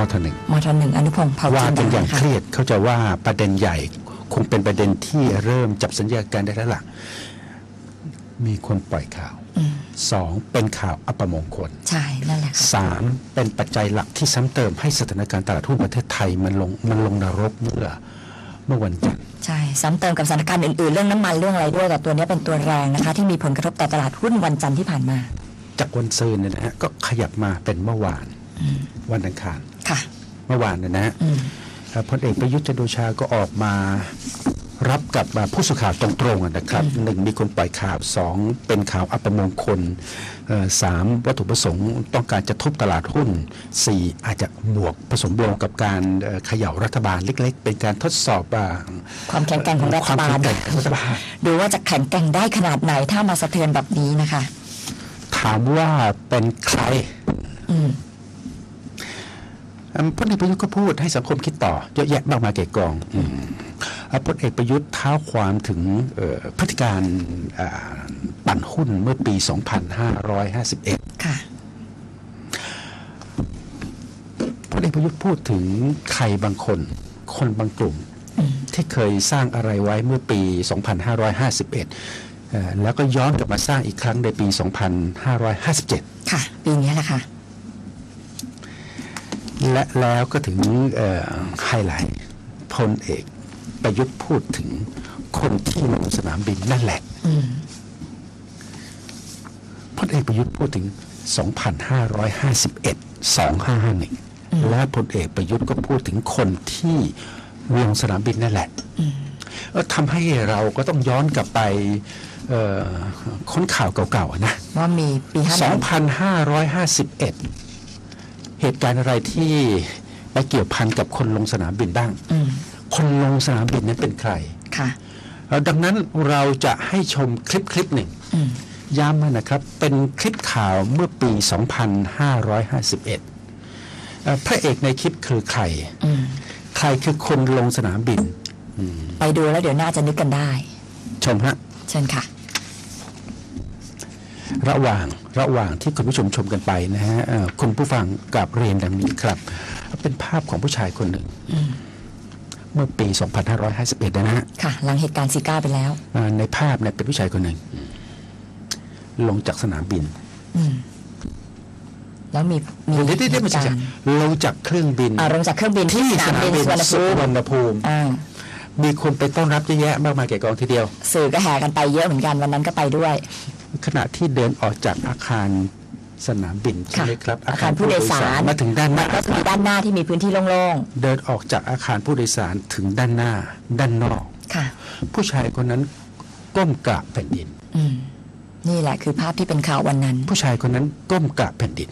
มทหนึ่งมทหนึ่งอนุพงศ์เผ่าว่าจินเป็นอย่างดาเครียดเขาใจะว่าประเด็นใหญ่คงเป็นประเด็นที่เริ่มจับสัญญาการได้แล้วล่ะมีคนปล่อยข่าวอืมสองเป็นข่าวอัปมงคลใช่นั่นแหละค่ะสามเป็นปัจจัยหลักที่ซ้ำเติมให้สถานการณ์ตลาดหุ้นประเทศไทยมันลงมันลงนรกเมื่อเมื่อวันจันทร์ใช่ซ้ำเติมกับสถานการณ์อื่นๆ เรื่องน้ำมันเรื่องอะไรด้วยแต่ตัวเนี้ยเป็นตัวแรงนะคะ ที่มีผลกระทบต่อตลาดหุ้นวันจันทร์ที่ผ่านมา จากวันซืนเนี่ยนะฮะก็ขยับมาเป็นเมื่อวานอืมวันอังคารค่ะ เมื่อวานเนี่ยนะฮะอืมเอ่อพลเอกประยุทธ์จันทร์โอชาก็ออกมารับกับมาผู้สื่อข่าวตรงๆอะนะครับหนึ่งมีคนปล่อยข่าวสองเป็นข่าวอัปมงคลเอ่อสามวัตถุประสงค์ต้องการจะทุบตลาดหุ้นสี่อาจจะบวกผสมบวกกับการเอ่อเขย่ารัฐบาลเล็กๆ เป็นการทดสอบว่าความแข็งแกร่งของรัคฐวามบาแข็ลงแกร่งของรัฐบาลดูว่าจะแข็งแกร่งได้ขนาดไหนถ้ามาสะเทือนแบบนี้นะคะ ถามว่าเป็นใครอืมอืม พลเอกประยุทธ์ก็พูดให้สังคมคิดต่อเยอะแยะมากมายเกะกองอืมอะพลเอกประยุทธ์เท้าความถึงเอ่อพฤติการอ่าปั่นหุ้นเมื่อปี 2551 ค่ะพลเอกประยุทธ์พูดถึงใครบางคน คนบางกลุ่มอืมที่เคยสร้างอะไรไว้เมื่อปี 2551เอ่อแล้วก็ย้อนกลับมาสร้างอีกครั้งในปี 2557 ค่ะ ปีนี้แหละค่ะ และแล้วก็ถึงเอ่อไฮไลท์พลเอก ประยุทธ์พูดถึงคนที่ลงสนามบินนั่นแหละอืมพลเอกประยุทธ์พูดถึง 2,551 2551และพลเอกประยุทธ์ก็พูดถึงคนที่ลงสนามบินนั่นแหละอืมเอ่อทำให้เราก็ต้องย้อนกลับไปเอ่อค้นข่าวเก่าๆนะ ว่ามีปีห้า2,551 เหตุการณ์อะไรที่ไปเกี่ยวพันกับคนลงสนามบินบ้างอืมคนลงสนามบินนั้นเป็นใครค่ะเอ่อดังนั้นเราจะให้ชมคลิปคลิปหนึ่งอืมย้ำนะครับ เป็นคลิปข่าวเมื่อปี 2551เอ่อพระเอกในคลิปคือใครอืมใครคือคนลงสนามบิน ไปดูแล้วเดี๋ยวน่าจะนึกกันได้ ชมฮะ เชิญค่ะ ระหว่างระหว่างที่คุณผู้ชมชมกันไปนะฮะเอ่อคุณผู้ฟังกับเรียนดังนี้ครับ เป็นภาพของผู้ชายคนหนึ่งอืมเมื่อปี 2551 นะฮะค่ะ หลังเหตุการณ์ซีก้าไปแล้วอ่าในภาพเนี่ยเป็นผู้ชายคนหนึ่ง ลงจากสนามบินอืมแล้วมีมีเดี๋ยวเดี๋ยวเดี๋ยวไม่เหใช่ตุการณ์ลงจากเครื่องบินอ่าลงจากเครื่องบินที่ที่สนามบินสุวรรณภูสุมิวรรณภูมิอ่ามีคนไปต้อนรับเยอะแยะมากมายแก่กองทีเดียว สื่อก็แห่กันไปเยอะเหมือนกันวันนั้นก็ไปด้วย ขณะที่เดินออกจากอาคารสนามบินใช่ไหมครับ อาคารผู้โดยสารมาถึงด้านหมัน้านก็จะมีด้านหน้าที่มีพื้นที่โล่งเดินออกจากอาคารผู้โดยสารถึงด้านหน้า ด้านนอกๆค่ะ ผู้ชายคนนั้นก้มกราบแผ่นดินอืมนี่แหละคือภาพที่เป็นข่าววันนั้น ผู้ชายคนนั้นก้มกราบแผ่นดิน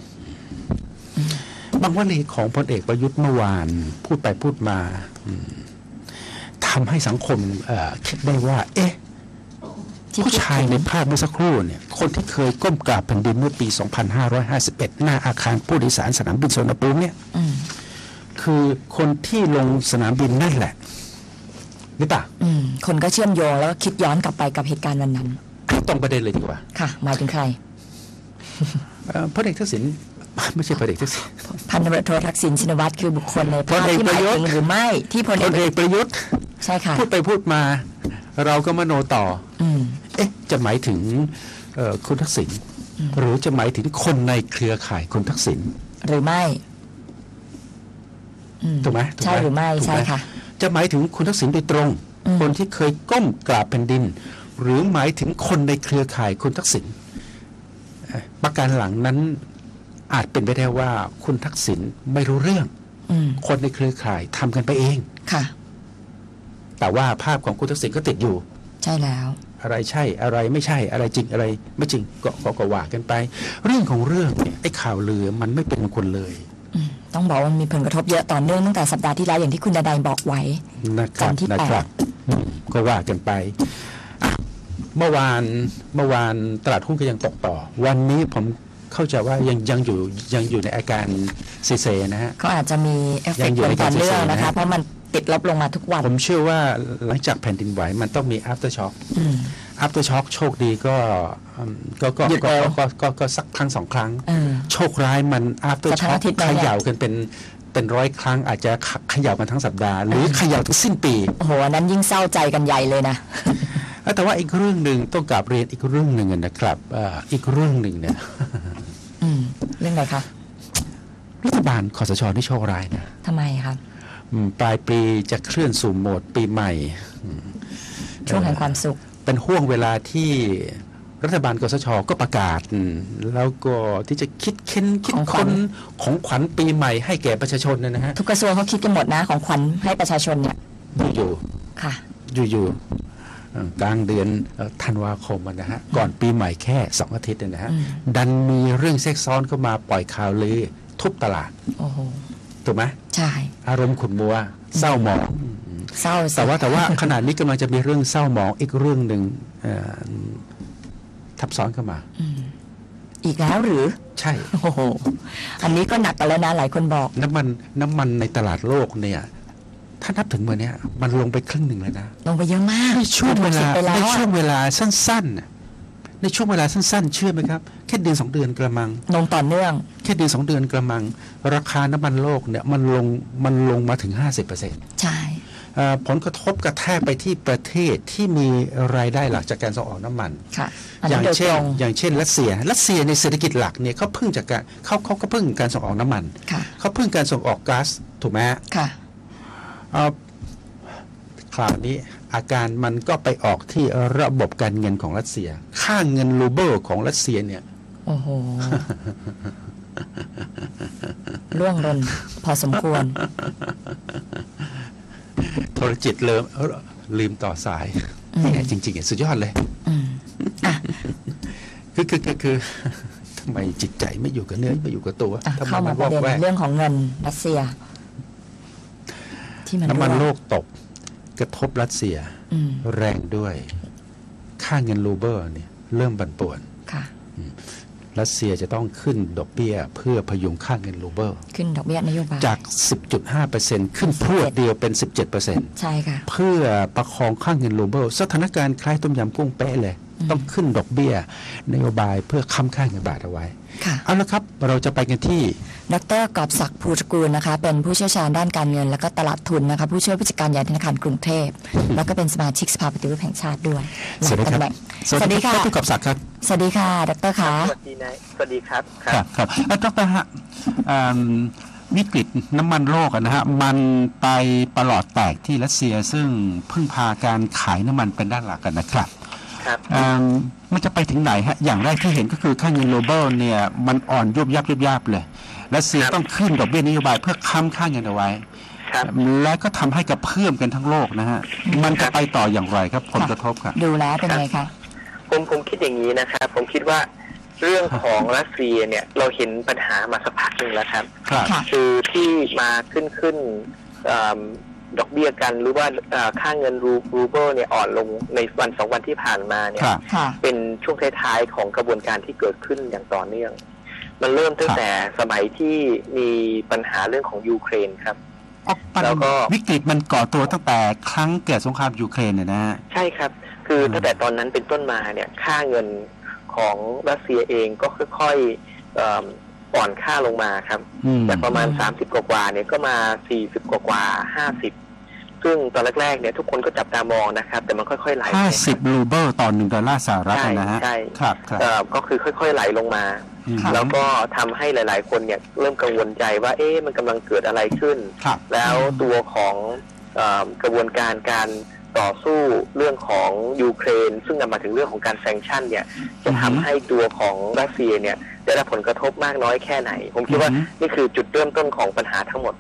บางวลีของพลเอกประยุทธ์เมื่อวาน พูดไปพูดมาอืมทำให้สังคมเอ่อคิดได้ว่า เอ๊ะที่ ผู้ชายในภาพเมื่อสักครู่เนี่ยคนที่เคยก้มกราบแผ่นดินเมื่อปี 2551 หน้าอาคารผู้โดยสารสนามบินสุวรรณภูมิเนี่ยอืมคือคนที่ลงสนามบินนั่นแหละหรือเปล่าอืมคนก็เชื่อมโยงแล้วก็คิดย้อนกลับไปกับเหตุการณ์วันนั้นเอาตรงประเด็นเลยดีกว่า ค่ะ หมายถึงใครเอ่อพลเอกทักษิณไม่ใช่พลเอกทักษิณพันตำรวจโททักษิณชินวัตรคือบุคคลในภาพพลเอกที่หมายประยุทธ์ถึงหรือไม่ที่พลพเอกลเอกประยุทธ์ใช่ค่ะพูดไปพูดมา เราก็มโนต่อ อืม เอ๊ะจะหมายถึงเอ่อคุณทักษิณหรือจะหมายถึงคนในเครือข่ายคุณทักษิณหรือไม่อืมถูกไหมถูกไหมใช่หรือไม่ถูกไหมใช่ค่ะ จะหมายถึงคุณทักษิณโดยตรงอืมคนที่เคยก้มกราบแผ่นดิน หรือหมายถึงคนในเครือข่ายคุณทักษิณเอ่อประการหลังนั้นอาจเป็นไปได้ว่าคุณทักษิณไม่รู้เรื่องอืมคนในเครือข่ายทำกันไปเองค่ะ แต่ว่าภาพของคุณทักษิณก็ติดอยู่ ใช่แล้ว อะไรใช่อะไรไม่ใช่อะไรจริงอะไร ไม่จริงก็ก็ก็ว่ากันไป เรื่องของเรื่องเนี่ยไอ้ข่าวลือมันไม่เป็นมงคลเลยอืมต้องบอกว่ามันมีผลกระทบเยอะต่อเนื่องตั้งแต่สัปดาห์ที่แล้วอย่างที่คุณดนายบอกไว้นะครับจันทร์ที่นะแปดครับอืมก็ว่ากันไปอะเมื่อวานเมื่อวานตลาดหุ้นก็ยังตกต่อ วันนี้ผมเข้าใจว่ายังยังอยู่ยังอยู่ในอาการเซเซนะฮะก็อาจจะมีเอฟเฟยักงต์อยู่ผลในต่กาอรเนื่องเสียๆนะนะคะเพราะมัน ติดลบลงมาทุกวัน ผมเชื่อว่าหลังจากแผ่นดินไหวมันต้องมี after shock อืม after shock โชคดีก็อืมก็ก็หยุดก็เร็วก็ก็ก็สักครั้งสองครั้งเออโชคร้ายมัน after จะทั้ง shock อาทิตย์ไหมเขเนี่ยย่ากันเป็นเป็นร้อยครั้งอาจจะขขยับมาทั้งสัปดาห์ หรือขยับถึงสิ้นปีโอ้โหอันนั้นยิ่งเศร้าใจกันใหญ่เลยนะแต่ว่าอีกเรื่องหนึ่งต้องกลับเรียนอีกเรื่องหนึ่งนะครับเอ่ออีกเรื่องหนึ่งเนี่ยอืมเรื่องไหนคะรัฐบาลคอสชนี่โชคร้ายนะทำไมครับอืม ปลายปีจะเคลื่อนสู่โหมดปีใหม่อืมช่วงแห่งความสุข เป็นห่วงเวลาที่รัฐบาลกสชก็ประกาศอืมแล้วก็ที่จะคิดเค้นคิดของขวัค้ญนของขวัญปีใหม่ให้แก่ประชาชนนะนะฮะทุกกระทรวงเขาคิดกันหมดนะของขวัญให้ประชาชนเนี่ยอยู่ค่ะๆอยู่ๆเอ่อกลางเดือนเอ่อธันวาคมอะนะฮะก่อนปีใหม่แค่สองอาทิตย์เนี่ยนะฮะอืมดันมีเรื่องแทรกซ้อนเข้ามาปล่อยข่าวลือทุบตลาดโอ้โห ถูกไหมใช่อารมณ์ขุ่นมัว เศร้าหมองเศร้าสิแต่ว่าแต่ว่าขณะนี้กำลังจะมีเรื่องเศร้าหมองอีกเรื่องหนึ่งเอ่อทับซ้อนเข้ามาอืมอีกแล้วหรือ ใช่โอ้โหอันนี้ก็หนักกันแล้วนะหลายคนบอก น้ำมันน้ำมันในตลาดโลกเนี่ย ถ้านับถึงวันเนี้ยมันลงไปครึ่งหนึ่งเลยนะ ลงไปเยอะมากในช่วงเวลาไปแล้ในวช่วอะงเวลาสั้นๆน่ะ ในช่วงเวลาสั้นๆ เชื่อไหมครับ แค่เดือนสองเดือนกระมังลงต่อเนื่อง แค่เดือนสองเดือนกระมัง ราคาน้ำมันโลกเนี่ยมันลงมันลงมาถึง 50%เใช่อ่อผลกระทบกระแทกไปที่ประเทศที่มีรายได้หลักจากการส่งออกน้ำมันค่ะอันอนั้ย่านงโดยเช่ตนรงอย่างเช่นรัสเซีย รัสเซียในเศรษฐกิจหลักเนี่ยเขาพึ่งจากการเขาเขาก็พึ่งการส่งออกน้ำมันค่ะเขาพึ่งการส่งออกก๊าซถูกไหมฮะค่ะเอ่อคราวนี้ อาการมันก็ไปออกที่ระบบการเงินของรัสเซีย ค่าเงินรูเบิลของรัสเซียเนี่ย โอ้โหร่วงรนพอสมควร โทรจิตเลิมเอ้อลืมต่อสายอืมเนี่ยจริงๆอะสุดยอดเลยอืมอะคือคือคือคือทำไมจิตใจไม่อยู่กับเนื้อไม่อยู่กับตัวอะทำไมเข้ามัมานปวระอกเด็นแวกเรื่องของเงินรัสเซีย ที่มันน้ำมันรั่วโลกตก กระทบรัสเซียอืมแรงด้วย ค่าเงินรูเบิลเนี่ยเริ่มบันป่วนค่ะรัสเซียจะต้องขึ้นดอกเบี้ย เพื่อพยุงค่าเงินรูเบิลขึ้นดอกเบี้ยนโยบายจาก 10.5%ขึ้นพรวดเดียวเป็น 17%ใช่ค่ะ เพื่อประคองค่าเงินรูเบิลสถานการณ์คล้ายต้มยำกุ้งเป๊ะเลยอืมต้องขึ้นดอกเบี้ยนโยบายเพื่อค้ำค่าเงินบาทเอาไว้ค่ะเอาละครับเราจะไปกันที่ ดรกอบศักดิ์ภูตระกูลนะคะ เป็นผู้เชี่ยวชาญด้านการเงิน และก็ตลาดทุนนะคะ ผู้ช่วยผู้จัดการใหญ่ธนาคารกรุงเทพ แล้วก็เป็นสมาชิกสภาปฏิรูปแห่งชาติด้วยสวัสดีครับหลายตำแหน่งสวัสดีค่ะรับผู้กอบศักดิ์ครับ สวัสดีค่ะ ดรคะสวัสดีนายสวัสดีครับ ครับครับเอ่อดรฮะอ่าวิกฤตน้ำมันโลกอะนะฮะ มันไปประหลอดแตกที่รัสเซียซึ่งพึ่งพาการขายน้ำมันเป็นด้านหลักกันนะครับครับอ่ามันจะไปถึงไหนฮะ อย่างแรกที่เห็นก็คือค่าเงินโลเบิลเนี่ย มันอ่อนยุบยับยุบยับเลย รัสเซียครับต้องขึ้นดอกเบี้ยนโยบายเพื่อค้ำค่าเงินเอาไว้ครับและก็ทำให้กระเพื่อมกันทั้งโลกนะฮะ มันจะไปต่ออย่างไรครับผลกระทบครับ ดูแล้วเป็นไงคะ ผมผมคิดอย่างนี้นะครับ ผมคิดว่าเรื่องของรัสเซียเนี่ยเราเห็นปัญหามาสักพักหนึ่งแล้วครับครับค่ะคือที่มาขึ้นขึ้นเอิ่มดอกเบี้ยกันหรือว่าเอ่อค่าเงินรูรูเบิลเนี่ยอ่อนลงในวันสองวันที่ผ่านมาเนี่ยครับค่ะเป็นช่วงท้ายๆของกระบวนการที่เกิดขึ้นอย่างต่อเนื่อง มันเริ่มตั้งแต่สมัยที่มีปัญหาเรื่องของยูเครนครับอ๋อปัญแล้วก็วิกฤตมันก่อตัวตั้งแต่ครั้งเกิดสงครามยูเครนเนี่ยนะฮะใช่ครับ คืออืมตั้งแต่ตอนนั้นเป็นต้นมาเนี่ยค่าเงินของรัสเซียเองก็ค่อยๆเอิ่มอ่อนค่าลงมาครับอืมจากประมาณอืม30 กว่าๆเนี่ยก็มา 40 กว่าๆ50 ซึ่งตอนแรกๆเนี่ยทุกคนก็จับตามองนะครับ แต่มันค่อยๆไหลห้าไปสิบรูเบิลต่อหนึ่งดอลลาร์สหรัฐใช่นะฮะใช่ครับครับเอ่อก็คือค่อยๆไหลลงมาอืม แล้วก็ทำให้หลาย ๆ คนเนี่ยเริ่มกังวลใจว่า เอ๊ะมันกำลังเกิดอะไรขึ้นครับแล้วตัวของเออกระบวนการการต่อสู้เรื่องของยูเครน ซึ่งนำมาถึงเรื่องของการแซงชั่นเนี่ยจะทำให้ตัวของรัสเซียเนี่ยได้รับผลกระทบมากน้อยแค่ไหน ผมคิดว่าอือฮึนี่คือจุดเริ่มต้นของปัญหาทั้งหมด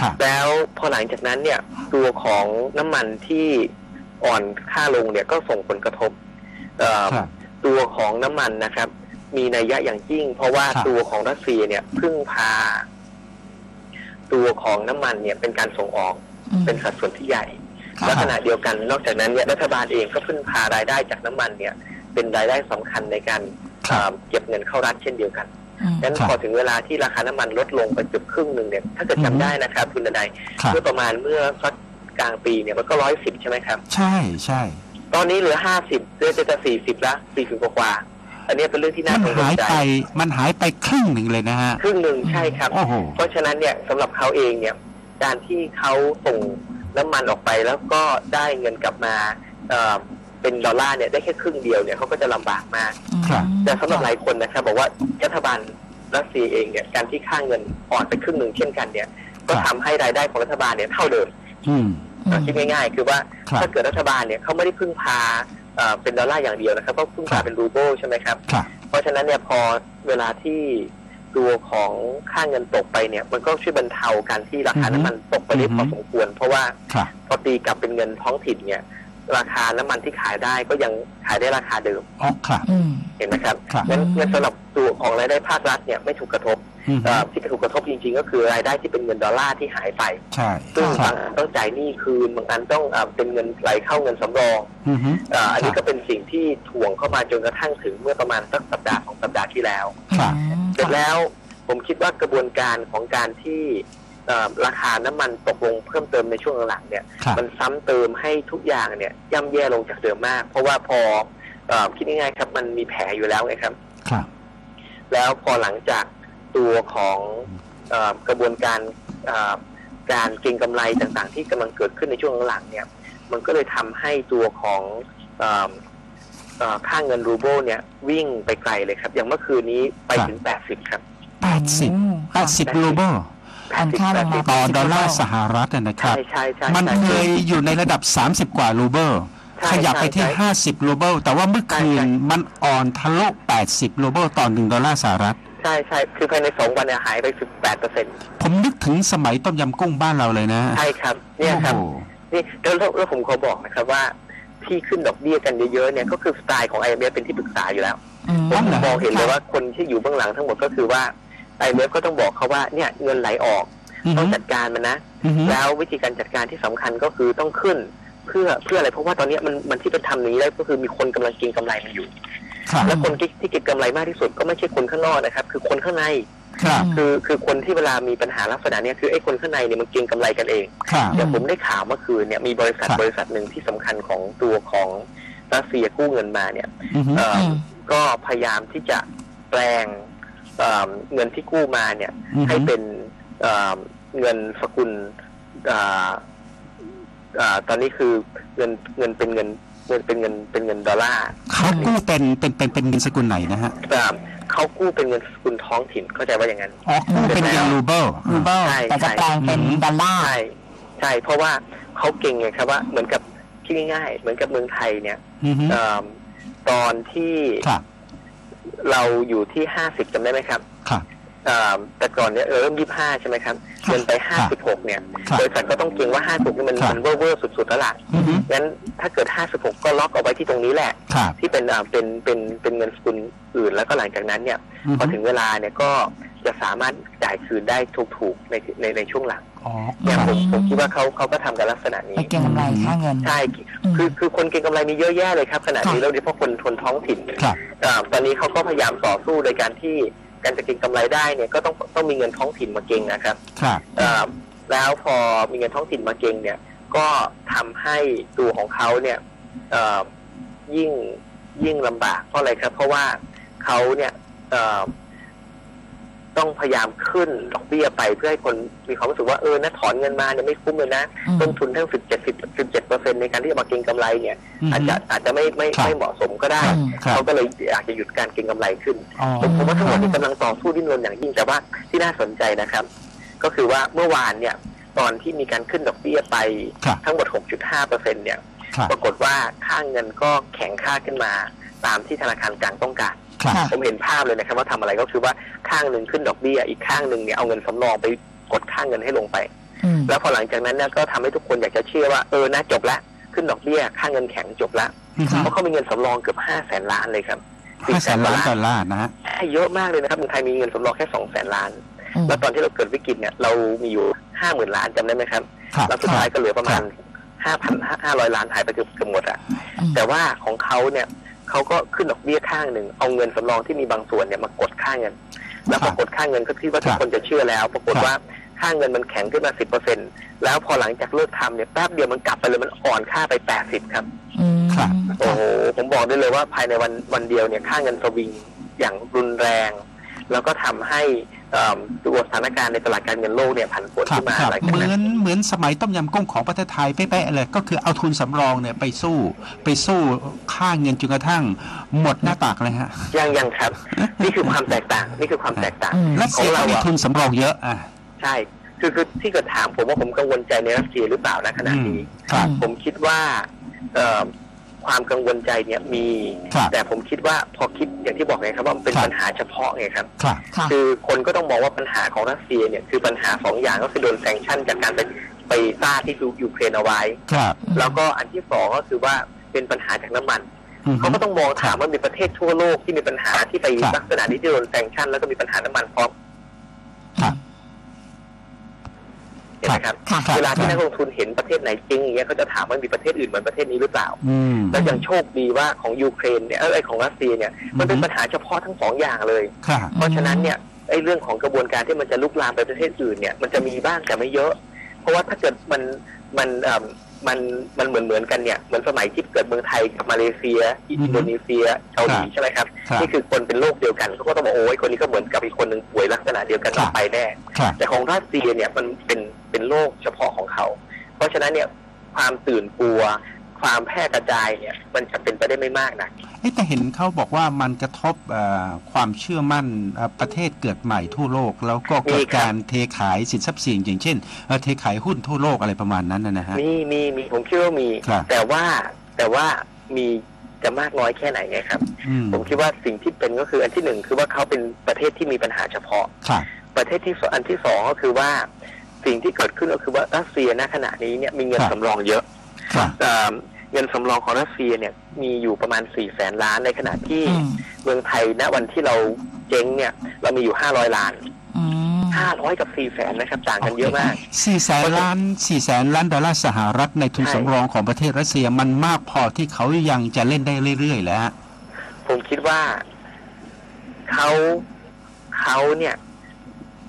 ครับแล้วพอหลังจากนั้นเนี่ยตัวของน้ำมันที่อ่อนค่าลงเนี่ยก็ส่งผลกระทบเอ่อครับตัวของน้ำมันนะครับ มีนัยยะอย่างยิ่ง เพราะว่าครับ ตัวของรัสเซียเนี่ยพึ่งพา ตัวของน้ำมันเนี่ยเป็นการส่งออกอืมเป็นสัดส่วนที่ใหญ่ค่ะและขณะเดียวกันนอกจากนั้นเนี่ยรัฐบาลเองก็พึ่งพารายได้จากน้ำมันเนี่ย เป็นรายได้สำคัญในการครับเอ่อเก็บเงินเข้ารัฐเช่นเดียวกันอืมงั้นครับพอถึงเวลาที่ราคาน้ำมันลดลงไปเกือบครึ่งหนึ่งเนี่ยถ้าเกิดอือฮึจำได้นะครับคุณนายครับ เมื่อประมาณเมื่อสักกลางปีเนี่ยมันก็ร้อยสิบใช่ไหมครับ ใช่ใช่ตอนนี้เหลือห้าสิบเหลือจะจะสี่สิบละสี่สิบกว่า อันนี้เป็นเรื่องที่น่ามันกังวหาลยใจไป มันหายไปครึ่งหนึ่งเลยนะฮะ ครึ่งหนึ่งใช่ครับโอ้โหเพราะฉะนั้นเนี่ยสำหรับเขาเองเนี่ย การที่เขาส่งน้ำมันออกไปแล้วก็ได้เงินกลับมาเอ่อเป็นดอลลาร์เนี่ยได้แค่ครึ่งเดียวเนี่ยเขาก็จะลำบากมากครับแต่สำหรับหลายคนนะครับบอกว่ารัฐบาลรัสเซียเองเนี่ยการที่ค่าเงินอ่อนไปครึ่งหนึ่งเช่นกันเนี่ย ก็ครับทำให้รายได้ของรัฐบาลเนี่ยเท่าเดิมอืมอืมคิดง่ายๆ คือว่าครับถ้าเกิดรัฐบาลเนี่ยเขาไม่ได้พึ่งพา เอ่อเป็นดอลลาร์อย่างเดียวนะครับก็พึ่งครัพาบเป็นรูเบิลใช่ไหมครับครับเพราะฉะนั้นเนี่ยพอเวลาที่ตัวของค่าเงินตกไปเนี่ย มันก็ช่วยบรรเทาการที่ราคาอือฮึน้ำมันตกไปได้อือฮึพอสมควร เพราะว่าครับพอตีกลับเป็นเงินท้องถิ่นเนี่ย ราคาน้ำมันที่ขายได้ก็ยังขายได้ราคาเดิมอ๋อครับ อืม เห็นไหมครับครับ งั้นอืมงั้นสำหรับตัวของรายได้ภาครัฐเนี่ยไม่ถูกกระทบอืมเอ่อที่ถูกกระทบจริงๆ ก็คือรายได้ที่เป็นเงินดอลลาร์ที่หายไป ใช่ซึ่งครับบางอันต้องจ่ายหนี้คืนบางอันต้องเอ่อเป็นเงินไหลเข้าเงินสำรองอือฮึเอ่ออันนี้ครัก็บเป็นสิ่งที่ถ่วงเข้ามาจนกระทั่งถึงเมื่อประมาณสักสัปดาห์สองสัปดาห์ที่แล้ว ครับอืมเสร็จแล้วผมคิดว่ากระบวนการของการที่เอ่อ ราคาน้ำมันตกลงเพิ่มเติมในช่วงหลังๆเนี่ยครับมันซ้ำเติมให้ทุกอย่างเนี่ยย่ำแย่ลงจากเดิมมาก เพราะว่าพอเอ่อคิดง่ายๆครับ มันมีแผลอยู่แล้วไงครับครับ แล้วพอหลังจากตัวของเออกระบวนการเอ่อการเก็งกำไรต่างๆ ที่กำลังเกิดขึ้นในช่วงหลังๆเนี่ย มันก็เลยทำให้ตัวของเอ่อเอ่อค่าเงินรูเบิลเนี่ยวิ่งไปไกลเลยครับ อย่างเมื่อคืนนี้ไปถึง 80 ครับแปดสิบอืมแปดสิบรูเบิล อ่อนค่าลงมาต่อดอลลาร์สหรัฐนะครัใช่บใช่ใช่มันใช่เคยอยู่ในระดับ 30 กว่ารูเบิลใช่ขยับไปที่ใช่50รูเบิลแต่ว่าเมื่อคืนใช่ใช่มันอ่อนทะลุ 80รูเบิลต่อ1ดอลลาร์สหรัฐใช่ใช่คือภายในสองวันเนี่ยหายไป 18เปอร์เซ็นต์ผมนึกถึงสมัยต้มยำกุ้งบ้านเราเลยนะ ใช่ครับเนี่ยครับโอ้โหนี่แล้วแล้วแล้วผมขอบอกนะครับว่าที่ขึ้นดอกเบี้ยกันเยอะๆเนี่ยก็คือสไตล์ของ IMF เป็นที่ปรึกษาอยู่แล้วอืมผมเหรอมองเห็นเลยว่าคนที่อยู่เบื้องหลังทั้งหมดก็คือว่า IMF ก็ต้องบอกเขาว่าเนี่ยเงินไหลออกอือต้ฮึองจัดการมันนะอือฮึแล้ววิธีการจัดการที่สำคัญก็คือต้องขึ้นเพื่อเพื่ออะไรเพราะว่าตอนนี้มันมันที่เป็นทำอย่างนี้ได้ก็คือมีคนกำลังเก็งกำไรมันอยู่ครับและคนที่ที่เก็งกำไรมากที่สุดก็ไม่ใช่คนข้างนอกนะครับ คือคนข้างในครับคือคือคนที่เวลามีปัญหาลักษณะเนี้ยคือไอ้คนข้างในเนี่ยมันเก็งกำไรกันเองครับแต่ผมได้ข่าวเมื่อคืนเนี่ยมีบริษัทครับบริษัทหนึ่งที่สำคัญของตัวของรัสเซียกู้เงินมาเนี่ยอือฮึเอ่ออมก็พยายามที่จะแปลง เอ่อเงินที่กู้มาเนี่ยอือฮึให้เป็นเอ่อเงินสกุลเอ่อเอ่อตอนนี้คือเงินเงินเป็นเงินเงินเป็นเงินเป็นเงินดอลลาร์เขากู้เป็นเป็นเป็นเป็นเงินสกุลไหนนะฮะเอ่อเขากู้เป็นเงินสกุลท้องถิ่นเข้าใจว่าอย่างนั้นอ๋อกู้เป็นเงินรูเบิลรูเบิลใช่แต่จะแปลงเป็นใช่ดอลลาร์ใช่ใช่เพราะว่าเขาเก่งไงครับว่าเหมือนกับคิดง่ายๆเหมือนกับเมืองไทยเนี่ยอือฮึเอิ่มตอนที่ครับ เราอยู่ที่ห้าสิบจำได้ไหมครับครับเอิ่มแต่ก่อนเนี่ยเออเริ่มยี่ห้าใช่ไหมครับครับเดินไปห้าสิบหกเนี่ยครับบริษัทก็ต้องเก่งว่าห้าสิบนี่มันครับมันเวอร์เวอร์สุดๆแล้วล่ะอือฮึงั้นถ้าเกิดห้าสิบหกก็ล็อกเอาไว้ที่ตรงนี้แหละครับที่เป็นอ่าเป็นเป็นเป็นเงินสกุลอื่นแล้วก็หลังจากนั้นเนี่ยอือพอฮึถึงเวลาเนี่ยก็จะสามารถจ่ายคืนได้ถูกๆในในในช่วงหลัง อ๋อเนี่ยคผรับมผมคิดว่าเขาเขาก็ทำกันลักษณะนี้ไปเก็งกำไรค่าเงินใช่อืมคือคือคนเก็งกำไรมีเยอะแยะเลยครับขณะนี้ค่ะแล้วโดยเฉพาะคนทนท้องถิ่นครับอ่าตอนนี้เขาก็พยายามต่อสู้โดยการที่การจะเก็งกำไรได้เนี่ยก็ต้องต้องมีเงินท้องถิ่นมาเก็งนะครับครับอ่าแล้วพอมีเงินท้องถิ่นมาเก็งเนี่ย ก็ทำให้ตัวของเขาเนี่ยเอ่อยิ่งยิ่งลำบากเพราะอะไรครับ เพราะว่าเขาเนี่ยเอ่อ ต้องพยายามขึ้นดอกเบี้ยไปเพื่อให้คนมีความรู้สึกว่าเออนะถอนเงินมาเนี่ยไม่คุ้มเลยนะอืมต้นทุนทั้งสิบเจ็ดสิบสิบเจ็ดเปอร์เซ็นในการที่จะมาเก็งกำไรเนี่ยอืออาจฮึจะอาจจะไม่ไม่ครับไม่เหมาะสมก็ได้อืมครับเขาก็เลยอยากจะหยุดการเก็งกำไรขึ้นอ๋อผมผมว่าทั้งหมดนี้กำลังต่อสู้ดิ้นรนอย่างยิ่งแต่ว่าที่น่าสนใจนะครับ ก็คือว่าเมื่อวานเนี่ยตอนที่มีการขึ้นดอกเบี้ยไปครับทั้งหมด 6.5เปอร์เซ็นเนี่ยครับปรากฏว่าค่าเงินก็แข็งค่าขึ้นมาตามที่ธนาคารกลางต้องการ ครับค่ะผมเห็นภาพเลยนะครับว่าทำอะไรก็คือว่าข้างหนึ่งขึ้นดอกเบี้ย อีกข้างหนึ่งเนี่ยเอาเงินสำรองไปกดค่าเงินให้ลงไป อืมแล้วพอหลังจากนั้นเนี่ยก็ทำให้ทุกคนอยากจะเชื่อว่าเออนะจบละขึ้นดอกเบี้ยค่าเงินแข็งจบละอือฮึเพราะเขามีเงินสำรองเกือบห้าแสนล้านเลยครับห้าแสนล้านดอลลาร์นะฮะใช่เยอะมากเลยนะครับเมืองไทยมีเงินสำรองแค่สองแสนล้าน อืม แล้วตอนที่เราเกิดวิกฤตเนี่ยเรามีอยู่ห้าหมื่นล้านจำได้ไหมครับ ครับแล้วสุดท้ายก็เหลือประมาณครับห้าพันห้าร้อยล้านหายไปเกือบเกือบหมดอะอืม แต่ว่าของเขาเนี่ย เขาก็ขึ้นดอกเบี้ยข้างหนึ่งเอาเงินสำรองที่มีบางส่วนเนี่ยมากดค่าเงิน แล้วพอกดค่าเงินก็คิดว่าทุกคนจะเชื่อแล้ว ปรากฏว่าค่าเงินมันแข็งขึ้นมาสิบเปอร์เซ็นแล้วพอหลังจากเลิกทำเนี่ยแป๊บเดียวมันกลับไปเลยมันอ่อนค่าไปแปดสิบครับอืมครับโอ้โหผมบอกได้เลยว่าภายในวันวันเดียวเนี่ยค่าเงินสวิงอย่างรุนแรง แล้วก็ทำให้เอิ่มตัวสถานการณ์ในตลาดการเงินโลกเนี่ยผันผวนครับขึ้นมาครับหลังเหจากมืนั้อนนเหมือนสมัยต้มยำกุ้งของประเทศไทยเป๊ะๆเลยก็คือเอาทุนสำรองเนี่ยไปสู้ไปสู้ค่าเงินจนกระทั่งหมดหน้าตากเลยฮะยังยังครับ นี่คือความแตกต่างนี่คือความแตกต่างอืมรัสเซียของเราก็มีอะทุนสำรองเยอะอะใช่คือคือที่เกิดถามผมว่าผมกังวลใจในรัสเซียหรือเปล่านะขณะอืมนี้ครับผมคิดว่าเอ่อ ความกังวลใจเนี่ยมี ครับแต่ผมคิดว่าพอคิดอย่างที่บอกไงครับว่ามันเป็นครับ ปัญหาเฉพาะไงครับ ครับ ค่ะคือคนก็ต้องมองว่าปัญหาของรัสเซียเนี่ยคือปัญหาสองอย่างก็คือโดนแซงชั่นจากการไปไปซ่าที่ยูเครนเอาไว้ ครับแล้วก็อันที่สองก็คือว่าเป็นปัญหาจากน้ำมัน อืมเขาก็ต้องมองถามว่ามีประเทศทั่วโลกที่มีปัญหาที่ไปครับ ลักษณะนี้ที่โดนแซงชั่นแล้วก็มีปัญหาน้ำมันพร้อมครับ เห็นไหมครับค่ะเวลาที่นักลงทุนเห็นประเทศไหนจริงอย่างเงี้ยเขาจะถามว่ามีประเทศอื่นเหมือนประเทศนี้หรือเปล่าอืมแล้วยังโชคดีว่าของยูเครนเนี่ยเออไอยของรัสเซียเนี่ยมันเป็นอือฮึปัญหาเฉพาะทั้งสองอย่างเลยครับเพราะฉะนั้นเนี่ยไอ้เรื่องของกระบวนการที่มันจะลุกลามไปประเทศอื่นเนี่ยมันจะมีบ้างแต่ไม่เยอะ เพราะว่าถ้าเกิดมันมันเอ่อมันมันเหมือนเหมือนกันเนี่ยเหมือนสมัยที่เกิดเมืองไทยกับมาเลเซีย อินโดนีเซียเกาหลีครับใช่ไหมครับครับนี่คือคนเป็นโรคเดียวกันเขาก็ต้องบอกโอ้ยคนนี้ก็เหมือนกับอีกคนหนึ่งป่วยลักษณะเดียวกันครับต้องไปแน่ครับแต่ของรัสเซียเนี่ยมันเป็น เป็นโรคเฉพาะของเขา เพราะฉะนั้นเนี่ยความตื่นกลัว ความแพร่กระจายเนี่ยมันจะเป็นไปได้ไม่มากนะเอ๊ะแต่เห็นเขาบอกว่ามันกระทบเอ่อความเชื่อมั่นเอ่อประเทศเกิดใหม่ทั่วโลก แล้วก็เกิมีดครับการเทขายสินทรัพย์สินอย่างเช่นเอ่อเทขายหุ้นทั่วโลกอะไรประมาณนั้นนะนะฮะมีมีมีผมคิดว่ามีครับแต่ว่าแต่ว่ามีจะมากน้อยแค่ไหนไงครับอืมผมคิดว่าสิ่งที่เป็นก็คืออันที่หนึ่งคือว่าเขาเป็นประเทศที่มีปัญหาเฉพาะครับประเทศที่สองอันที่สองก็คือว่า สิ่งที่เกิดขึ้นก็คือว่ารัสเซียณขณะนี้เนี่ยมีเงินครับสำรองเยอะครับเอ่อเงินสำรองของรัสเซียเนี่ยมีอยู่ประมาณ4ี่แสนล้านในขณะที่อืมเมืองไทยณวันที่เราเจ๊งเนี่ย เรามีอยู่500ล้านอืม500กับ4ี่แสนนะครับต่างกันเยอะมากสี่แสนล้านสี่แสนล้านดอลลาร์สหรัฐในทุนใช่สำรองของประเทศรัสเซียมันมากพอที่เขายังจะเล่นได้เรื่อยๆแล้วฮะผมคิดว่าเขาเขาเนี่ย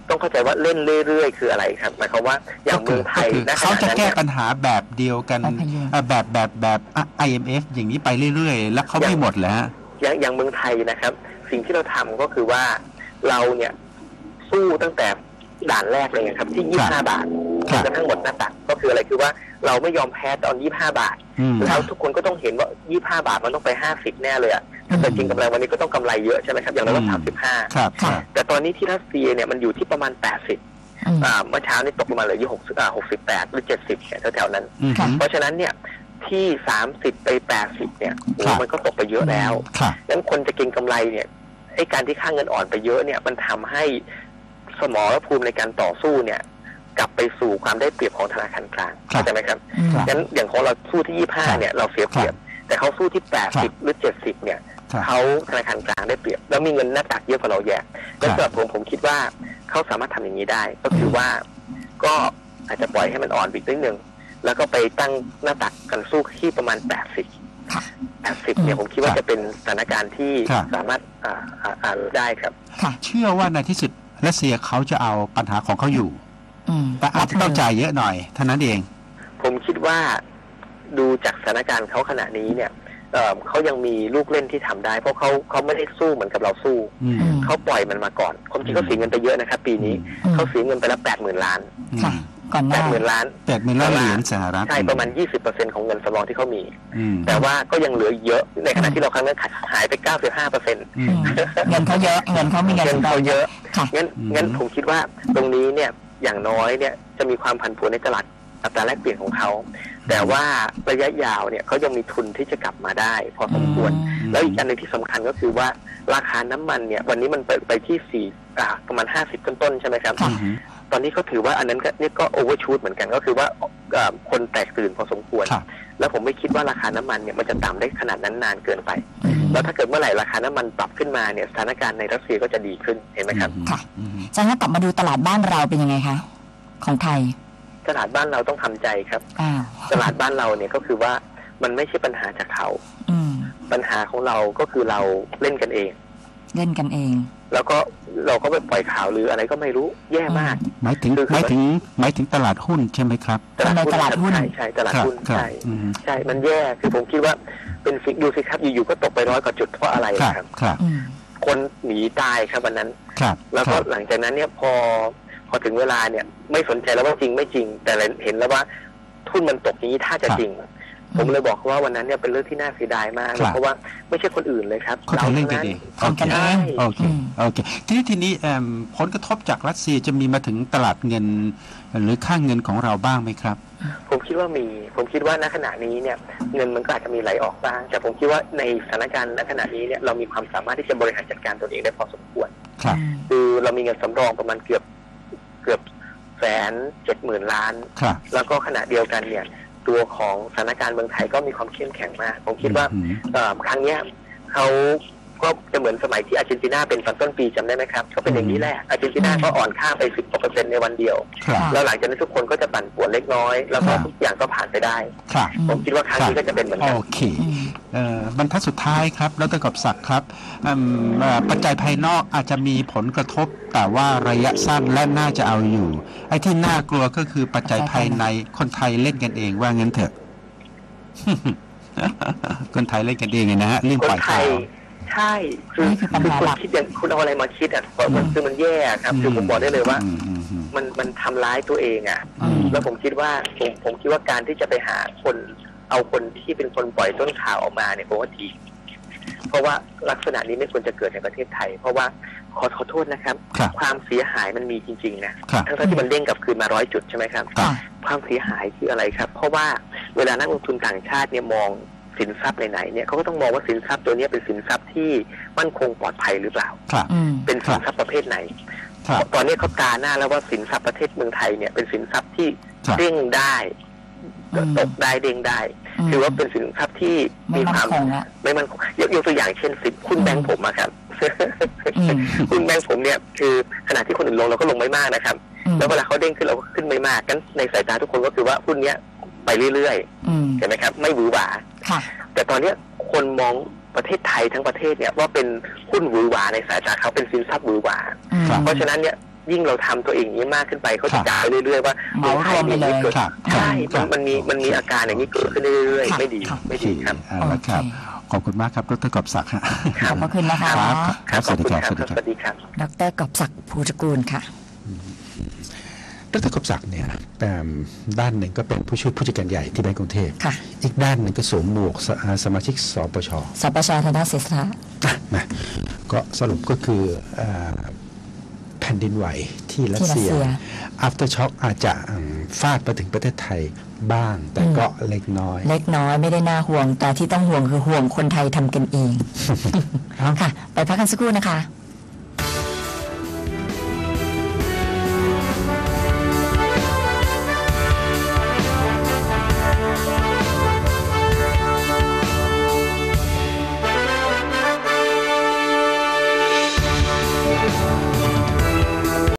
ต้องเข้าใจว่าเล่นเรื่อยๆ คืออะไรครับหมายความว่าอย่างเมืองไทยก็คือณขเขาณะจะนั้นแก้เนี่ยปัญหาแบบเดียวกันแบบพยุงเอ่อแบบแบบแบบอะ IMF อย่างนี้ไปเรื่อยๆ แล้วเขาไม่หมดแล้วฮะอย่างอย่างเมืองไทยนะครับ สิ่งที่เราทำก็คือว่าเราเนี่ยสู้ตั้งแต่ด่านแรกเลยนะครับที่ครับ25 บาทครัจบนกระทั่งหมดหน้าตักก็คืออะไรคือว่าเราไม่ยอมแพ้ตอน 25 บาทอืมแล้วทุกคนก็ต้องเห็นว่า 25 บาทมันต้องไป 50 แน่เลยอะ ถ้าเกิดจริงกำไรวันนี้ก็ต้องกำไรเยอะใช่ไหมครับอย่างเราก็อืมสามสิบห้าครับคค่ะรับแต่ตอนนี้ที่รัสเซียเนี่ยมันอยู่ที่ประมาณ80อืมอ่าเมื่อเช้านี่ตกลงมาเหลืออยู่60อ่า68หรือ70เนี่ยแถวๆนั้นอืมค่ะเพราะฉะนั้นเนี่ยที่30ไป80เนี่ยโอ้ครับมันก็ตกไปเยอะแล้วครับงั้นคนจะเก็งกำไรเนี่ยไอ้การที่ค่าเงินอ่อนไปเยอะเนี่ยมันทำให้สมรภูมิในการต่อสู้เนี่ย กลับไปสู่ความได้เปรียบของธนาคารกลางครับเข้าใจไหมครับอืมครับงั้นอย่างของเราสู้ที่ครับ25เนี่ยเราเสียเปรียบ แต่เขาสู้ที่ครับ80หรือ70เนี่ยครับเขาธนาคารกลางได้เปรียบ แล้วมีเงินหน้าตักเยอะกว่าเราแยกแล้วครับสำหรับผมผมคิดว่าเขาสามารถทำอย่างนี้ได้ ก็คือว่าก็อาจจะปล่อยให้มันอ่อนอีกนิดนึงแล้วก็ไปตั้งหน้าตักกันสู้ที่ประมาณ 80ค่ะ80เนี่ยผมคิดว่าครับจะเป็นสถานการณ์ที่ครับสามารถอ่าอ่าอ่าได้ครับค่ะเชื่อว่าในที่สุดรัสเซียเขาจะเอาปัญหาของเขาอยู่อืมแต่อาจจะต้องจ่ายเยอะหน่อยเท่านั้นเอง ผมคิดว่าดูจากสถานการณ์เขาขณะนี้เนี่ย เอ่อเขายังมีลูกเล่นที่ทำได้ เพราะเขาเขาไม่ได้สู้เหมือนกับเราสู้อืมอืมเขาปล่อยมันมาก่อนความจริงเขาเสียเงินไปเยอะนะครับ ปีนี้อืมเขาเสียเงินไปแล้วแปดหมื่นล้านค่ะก่อนหแปน้าดหมื่นล้านแปดหมื่นล้านเหรียญสหรัฐใช่ประมาณยี่สิบเปอร์เซ็นของเงินสำรองที่เขามีอืมแต่ว่าก็ยังเหลือเยอะในขณะที่เราครั้งนั้นหายไปเก้าสิบห้าเปอร์เซ็นต์อือืมมเงินเขาเยอะเงินเขามีเงินเงินสำรอเขางเยอะค่ะงั้นอืมงั้นผมคิดว่าตรงนี้เนี่ยอย่างน้อยเนี่ยจะมีความผันผวนในตลาด อัตราแลกเปลี่ยนของเขา แต่ว่าระยะยาวเนี่ยเขายังมีทุนที่จะกลับมาได้ พอสมควร แล้วอีกอันหนึ่งที่สำคัญก็คือว่าราคาน้ำมันเนี่ย วันนี้มันไปไปที่สี่อ่าประมาณห้าสิบต้นๆใช่ไหมครับค่ะอืมตอนนี้เขาถือว่าอันนั้นก็นี่ก็โอเวอร์ชูดเหมือนกันก็คือว่าอ่าคนแตกตื่นพอสมควรครับแล้วผมไม่คิดว่าราคาน้ำมันเนี่ยมันจะต่ำได้ขนาดนั้นนานเกินไปอืมแล้วถ้าเกิดเมื่อไหร่ราคาน้ำมันปรับขึ้นมาเนี่ยสถานการณ์ในรัสเซียก็จะดีขึ้นเห็นไหมครับค่ะอืมอาจารย์คะกลับมาดูตลาดบ้านเราเป็นยังไงคะของไทย ตลาดบ้านเราต้องทำใจครับอ้าวตลาดบ้านเราเนี่ยก็คือว่ามันไม่ใช่ปัญหาจากเขาอืมปัญหาของเราก็คือเราเล่นกันเอง เล่นกันเอง แล้วก็เราก็ไปปล่อยข่าวหรืออะไรก็ไม่รู้แย่มาก หมายถึงคือหมายถึงหมายถึงตลาดหุ้นใช่ไหมครับในตลาดหุ้นใช่ใช่ตลาดครับหุ้นครับใช่อืมใช่มันแย่คือผมคิดว่าเป็นฟิกดูสิครับอยู่ๆก็ตกไปร้อยกว่าจุดเพราะอะไรครับ ครับครับอืมคนหนีตายครับวันนั้นครับแล้วคก็รับหลังจากนั้นเนี่ยพอ พอถึงเวลาเนี่ย ไม่สนใจแล้วว่าจริงไม่จริง แต่เห็นแล้วว่าทุนมันตกอย่างนี้ถ้าจะจริง ผมเลยบอกเขาว่าวันนั้นเนี่ยเป็นเรื่องที่น่าเสียดายมากครับเพราะว่าไม่ใช่คนอื่นเลยครับคนไทยเล่นกันเองทำกันเองโอเคอืมโอเคทีนี้ทีนี้เอิ่มผลกระทบจากรัสเซียจะมีมาถึงตลาดเงิน หรือค่างเงินของเราบ้างไหมครับ ผมคิดว่ามี ผมคิดว่าณขณะนี้เนี่ย เงินมันก็อาจจะมีไหลออกบ้าง แต่ผมคิดว่าในสถานการณ์ณขณะนี้เนี่ยเรามีความสามารถที่จะบริหารจัดการตัวเองได้พอสมควรครับอืมคือเรามีเงินสำรองประมาณเกือบเกือบ แสนเจ็ดหมื่นล้านครับแล้วก็ขณะเดียวกันเนี่ย ตัวของสถานการณ์เมืองไทยก็มีความเข้มแข็งมาก ผมคิดว่าอืมเอ่อครั้งเนี้ยเขา ก็จะเหมือนสมัยที่อาร์เจนตินาเป็นตอนต้นปีจำได้ไหมครับก็เป็นอย่างนี้แหละอาร์เจนตินาก็อ่อนค่าไปสิบกว่าเปอร์เซ็นต์ในวันเดียวครับแล้วหลังจากนั้นทุกคนก็จะปั่นป่วนเล็กน้อย แล้วก็ครับทุกอย่างก็ผ่านไปได้ครับผมคิดว่าครั้งนี้ก็จะเป็นเหมือนกันโอเคอืมเอ่อบรรทัดสุดท้ายครับแล้วตกับศักดิ์ครับอืมเอ่อปัจจัยภายนอกอาจจะมีผลกระทบ แต่ว่าระยะสั้นและน่าจะเอาอยู่ ไอ้ที่น่ากลัวก็คือปัจจัยภายในคนไทยเล่นกันเองว่างั้นเถอะคนไทยเล่นกันเองไงนะฮะเรื่องคปล่นอยไทข่าวยใช่ คือนี่คือปัญคือหาคุณหลัก คิดอย่างคุณเอาอะไรมาคิดอะเพราะมันคือมันแย่ครับ คือผมบอกได้เลยว่า อืมอืมอืม มันมันทำร้ายตัวเองอะ อืม แล้วผมคิดว่าผมผมคิดว่าการที่จะไปหาคนเอาคนที่เป็นคนปล่อยต้นข่าวออกมาเนี่ยผมว่าดีเพราะว่าลักษณะนี้ไม่ควรจะเกิดในประเทศไทย เพราะว่าขอขอโทษนะครับ ครับความเสียหายมันมีจริงๆนะครับ ทั้งๆที่มันเด้งกลับคืนมาร้อยจุดใช่ไหมครับ ค่ะ ความเสียหายคืออะไรครับ เพราะว่าเวลานักลงทุนต่างชาติเนี่ยมอง สินทรัพย์ไหนๆเนี่ยเขาก็ต้องมองว่าสินทรัพย์ตัวเนี้ยเป็นสินทรัพย์ที่มั่นคงปลอดภัยหรือเปล่าครับอืมเป็นสินทรัพย์ประเภทไหนครับตอนนี้เขาตาหน้าแล้วว่าสินทรัพย์ประเทศเมืองไทยเนี่ยเป็นสินทรัพย์ที่ครับเด้งได้อืมตกได้เด้งได้มถือว่าเป็นสินทรัพย์ที่ไม่มีมั่คนวามคงอะไม่มั่นคงยกยกตัวอย่างเช่นสินหุ้นแบงก์ผมอะครับอืมหุ้นแบงก์ผมเนี่ยคือขณะที่คนอื่นลงเราก็ลงไม่มากนะครับอืมแล้วเวลาเขาเด้งขึ้นเราก็ขึ้นไม่มากกันในสายตาทุกคนก็คือว่าหุ้นเนี้ยไปเรื่อยอืมๆเห็นไหมครับ ไม่หวือหวาค่ะ แต่ตอนเนี้ยคนมองประเทศไทยทั้งประเทศเนี่ยว่าเป็นหุ้นหวือหวาในสายตาเขาเป็นสินทรัพย์หวือหวาอืมครับเพราะฉะนั้นเนี่ยยิ่งเราทำตัวเองอย่างนี้มากขึ้นไปเขาครัจะบจ่ายไปเรื่อยๆว่าเหมารวมไปเลยเกิดครับใช่ครัมันบมันมีมันมีอาการอย่างนี้เกิดขึ้นเรื่อยค่ะๆไม่ดีค่ะไม่ดีครับเอาละครับขอบคุณมากครับ ดรกอบศักดิ์ฮะขอบพระคุณนะคะครับครับสวัสดีครับขอณสวัสดีครับ สวัสดีครับ ดรกอบศักดิ์ภูตระกูลค่ะ ดรกบศักดิ์เนี่ยแอ่มด้านหนึ่งก็เป็นผู้ช่วยผู้จัดการใหญ่ที่แบงก์กรุงเทพค่ะอีกด้านหนึ่งก็สวมหมวกสอ่าสมาชิกสปชสปชธนาเศรษฐาอะนะก็สรุปก็คืออาแผ่นดินไหวที่รัสเซียที่รัสเซีย after shock อาจจะอืมฟาดมาถึงประเทศไทยบ้าง แต่อืมก็เล็กน้อย เล็กน้อยไม่ได้น่าห่วง แต่ที่ต้องห่วงคือห่วงคนไทยทำกันเองเอ้าค่ะ ไปพักกันสักครู่นะคะ